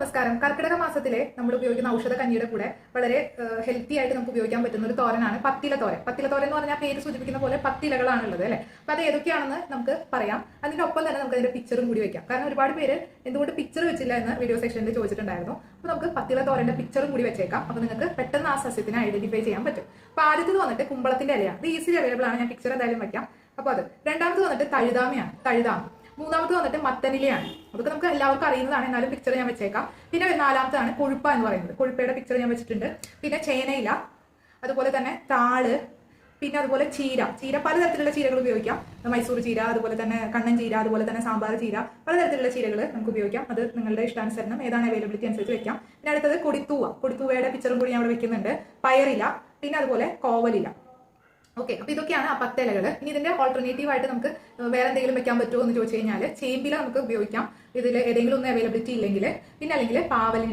നമസ്കാരം. കർക്കിടക മാസത്തിലെ നമ്മൾ ഉപയോഗിക്കുന്ന ഔഷധ കഞ്ഞിയുടെ കൂടെ വളരെ ഹെൽത്തി ആയിട്ട് നമുക്ക് ഉപയോഗിക്കാൻ പറ്റുന്ന ഒരു തോരനാണ് പത്തില തോരൻ. പത്തില തോരൻ എന്ന് പറഞ്ഞാൽ പേര് സൂചിപ്പിക്കുന്ന പോലെ പത്തിലകളാണുള്ളത് അല്ലെ? അപ്പൊ അത് ഏതൊക്കെയാണെന്ന് നമുക്ക് പറയാം. അതിന്റെ ഒപ്പം തന്നെ നമുക്ക് അതിന്റെ പിക്ചറും കൂടി വെക്കാം. കാരണം ഒരുപാട് പേര് എന്തുകൊണ്ട് പിക്ചർ വെച്ചില്ല എന്ന് വീഡിയോ സെക്ഷനിൽ ചോദിച്ചിട്ടുണ്ടായിരുന്നു. അപ്പൊ നമുക്ക് പത്തില തോരന്റെ പിക്ചറും കൂടി വെച്ചേക്കാം. അപ്പൊ നിങ്ങൾക്ക് പെട്ടെന്ന് ആ സസ്യത്തിനെ ഐഡന്റിഫൈ ചെയ്യാൻ പറ്റും. അപ്പൊ ആദ്യത്തേത് വന്നിട്ട് കുമ്പളത്തിന്റെ ഇലയാണ്. ഇത് ഈസിലി അവൈലബിൾ ആണ്. ഞാൻ പിക്ചർ എന്തായാലും വെക്കാം. അപ്പൊ അത് രണ്ടാമത് വന്നിട്ട് തഴുതാമയാണ്. തഴുതാമ. മൂന്നാമത്തെ വന്നിട്ട് മത്തനിലയാണ്. അതൊക്കെ നമുക്ക് എല്ലാവർക്കും അറിയുന്നതാണ്. എന്നാലും പിക്ചർ ഞാൻ വെച്ചേക്കാം. പിന്നെ നാലാമത്താണ് കൊഴുപ്പ എന്ന് പറയുന്നത്. കൊഴുപ്പയുടെ പിക്ചർ ഞാൻ വെച്ചിട്ടുണ്ട്. പിന്നെ ചേനയില അതുപോലെ തന്നെ താൾ പിന്നെ അതുപോലെ ചീര. ചീര പലതരത്തിലുള്ള ചീരകൾ ഉപയോഗിക്കാം. മൈസൂർ ചീര അതുപോലെ തന്നെ കണ്ണൻ ചീര അതുപോലെ തന്നെ സാമ്പാർ ചീര പലതരത്തിലുള്ള ചീരകൾ നമുക്ക് ഉപയോഗിക്കാം. അത് നിങ്ങളുടെ ഇഷ്ടാനുസരണം ഏതാണ് അവൈലബിലിറ്റി അനുസരിച്ച് വെക്കാം. പിന്നെ അടുത്തത് കൊടിത്തൂവ. കൊടിത്തൂവയുടെ പിക്ചറും കൂടി ഞാൻ അവിടെ വെക്കുന്നുണ്ട്. പയറില പിന്നെ അതുപോലെ കോവലില. ഓക്കെ അപ്പൊ ഇതൊക്കെയാണ് ആ പത്തിലകൾ ഇനി ഇതിന്റെ ഓൾട്ടർനേറ്റീവ് ആയിട്ട് നമുക്ക് വേറെ എന്തെങ്കിലും വെക്കാൻ പറ്റുമോ എന്ന് ചോദിച്ചു കഴിഞ്ഞാൽ ചേമ്പില നമുക്ക് ഉപയോഗിക്കാം. ഇതിൽ ഏതെങ്കിലും ഒന്നും അവൈലബിലിറ്റി ഇല്ലെങ്കിൽ പിന്നെ അല്ലെങ്കിൽ പാവലിൻ